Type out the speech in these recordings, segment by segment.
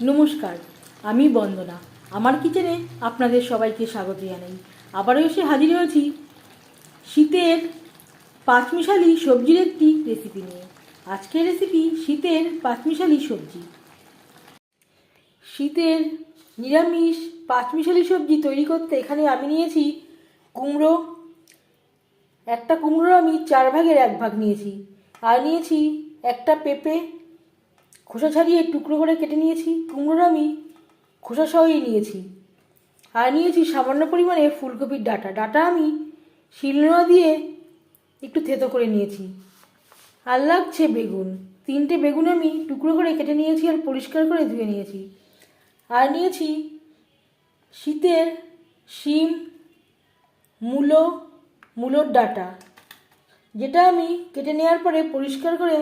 নমস্কার, আমি বন্দনা। আমার কিচেনে আপনাদের সবাইকে স্বাগত জানাই। আবারও এসে হাজির হয়েছি শীতের পাঁচমিশালি সবজির একটি রেসিপি নিয়ে। আজকের রেসিপি শীতের পাঁচমিশালি সবজি। শীতের নিরামিষ পাঁচমিশালি সবজি তৈরি করতে এখানে আমি নিয়েছি কুমড়ো। একটা কুমড়ো আমি চার ভাগের এক ভাগ নিয়েছি। আর নিয়েছি একটা পেঁপে খোসা ছাড়িয়ে টুকরো করে কেটে নিয়েছি, কুমড়োর আমি খোসা সহই নিয়েছি। আর নিয়েছি সামান্য পরিমাণে ফুলকপির ডাটা। ডাটা আমি শিলনোড়া দিয়ে একটু থেতো করে নিয়েছি। আর লাগছে বেগুন। তিনটে বেগুন আমি টুকরো করে কেটে নিয়েছি আর পরিষ্কার করে ধুয়ে নিয়েছি। আর নিয়েছি শীতের শিম, মূলো, মূলোর ডাটা। যেটা আমি কেটে নেওয়ার পরে পরিষ্কার করে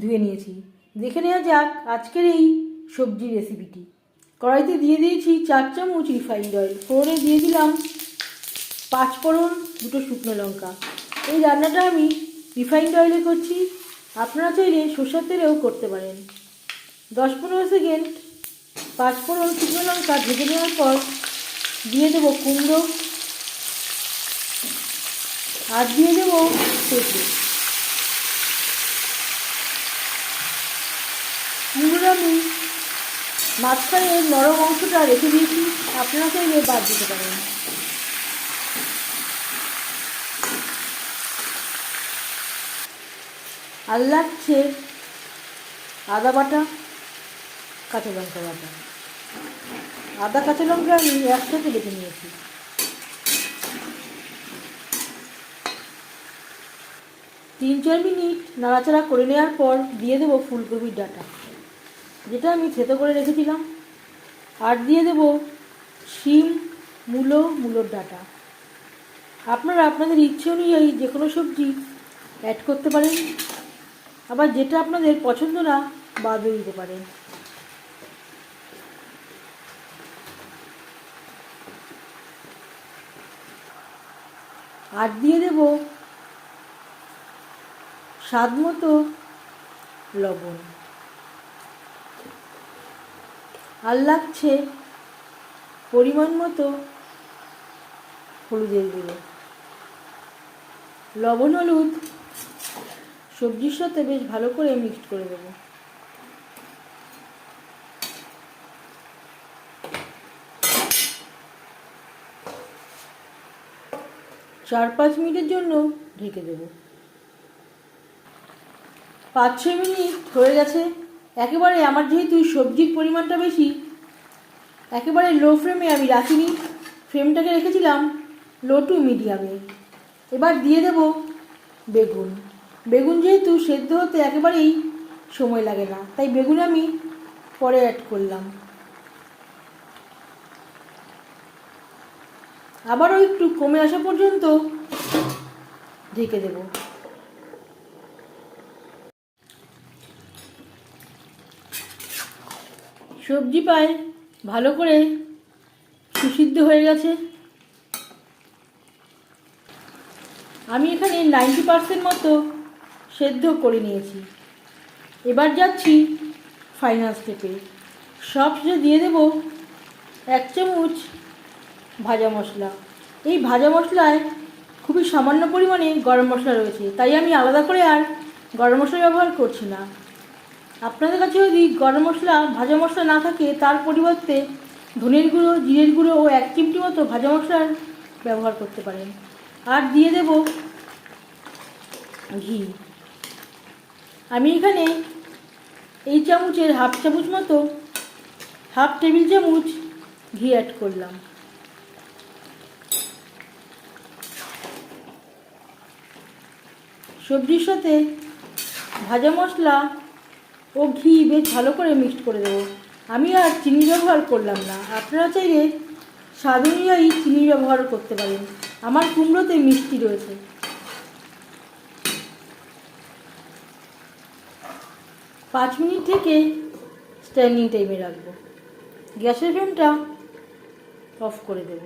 ধুয়ে নিয়েছি। দেখে নেওয়া যাক আজকের এই সবজি রেসিপিটি কড়াইতে দিয়ে দিয়েছি চার চামচ রিফাইন্ড অয়েল ফোড়নে দিয়ে দিলাম পাঁচ ফোড়ন, দুটো শুকনো লঙ্কা। এই রান্নাটা আমি রিফাইন্ড অয়েলে করছি। আপনারা চাইলে সর্ষের তেলেও করতে পারেন। দশ পনেরো সেকেন্ড পাঁচ ফোড়ন শুকনো লঙ্কা ভেজে নেওয়ার পর দিয়ে দেবো কুমড়ো। আর দিয়ে দেবো পেঁপে কুমড়োটা আমি মাঝখানে নরম অংশটা রেখে দিয়েছি আপনারা চাইলে বাদ দিতে পারেন। আর লাগছে আদা বাটা, কাঁচা লঙ্কা বাটা। আদা, কাঁচা লঙ্কা আমি একসাথে বেটে নিয়েছি। তিন চার মিনিট নাড়াচাড়া করে নেওয়ার পর দিয়ে দেবো ফুলকপির ডাটা। যেটা আমি থেতো করে রেখেছিলাম। আর দিয়ে দেব শিম, মূলো, মূলোর ডাটা। আপনারা আপনাদের ইচ্ছে অনুযায়ী যে কোনো সবজি অ্যাড করতে পারেন। আবার যেটা আপনাদের পছন্দ না, বাদও দিতে পারেন। আর দিয়ে দেব স্বাদ মতো লবণ। আর লাগছে পরিমাণ মতো হলুদের গুঁড়ো। লবণ, হলুদ, সবজির সাথে বেশ ভালো করে মিক্সড করে দেবো চার পাঁচ মিনিটের জন্য ঢেকে দেব। পাঁচ ছয় মিনিট হয়ে গেছে। একেবারে আমার যেহেতু সবজির পরিমাণটা বেশি, একেবারে লো ফ্লেমে আমি রাখিনি। ফ্লেমটাকে রেখেছিলাম লো টু মিডিয়ামে এবার দিয়ে দেব বেগুন। বেগুন যেহেতু সেদ্ধ হতে একেবারেই সময় লাগে না, তাই বেগুন আমি পরে অ্যাড করলাম। আবারও একটু কমে আসা পর্যন্ত ঢেকে দেব। সবজি পায়, ভালো করে সুসিদ্ধ হয়ে গেছে। আমি এখানে নাইনটি পার্সেন্ট মতো সেদ্ধ করে নিয়েছি। এবার যাচ্ছি ফাইনাল স্টেপে সব শেষে দিয়ে দেব এক চামচ ভাজা মশলা। এই ভাজা মশলায় খুবই সামান্য পরিমাণে গরম মশলা রয়েছে, তাই আমি আলাদা করে আর গরম মশলা ব্যবহার করছি না। আপনাদের কাছে যদি গরম মশলা, ভাজা মশলা না থাকে, তার পরিবর্তে ধনের গুঁড়ো, জিরের গুঁড়ো ও এক চিমটি মতো ভাজা মশলার ব্যবহার করতে পারেন। আর দিয়ে দেব ঘি। আমি এখানে এই চামচের হাফ চামচ মতো, হাফ টেবিল চামচ ঘি অ্যাড করলাম। সবজির সাথে ভাজা মশলা ও ঘি বেশ ভালো করে মিক্সড করে দেবো। আমি আর চিনি ব্যবহার করলাম না। আপনারা চাইলে স্বাদ অনুযায়ী চিনি ব্যবহার করতে পারেন। আমার কুমড়োতে মিষ্টি রয়েছে। পাঁচ মিনিট থেকে স্ট্যান্ডিং টাইমে রাখব। গ্যাসের ফ্লেমটা অফ করে দেব।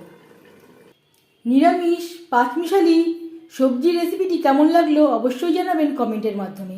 নিরামিষ, পাঁচমিশালি সবজি রেসিপিটি কেমন লাগল অবশ্যই জানাবেন কমেন্টের মাধ্যমে।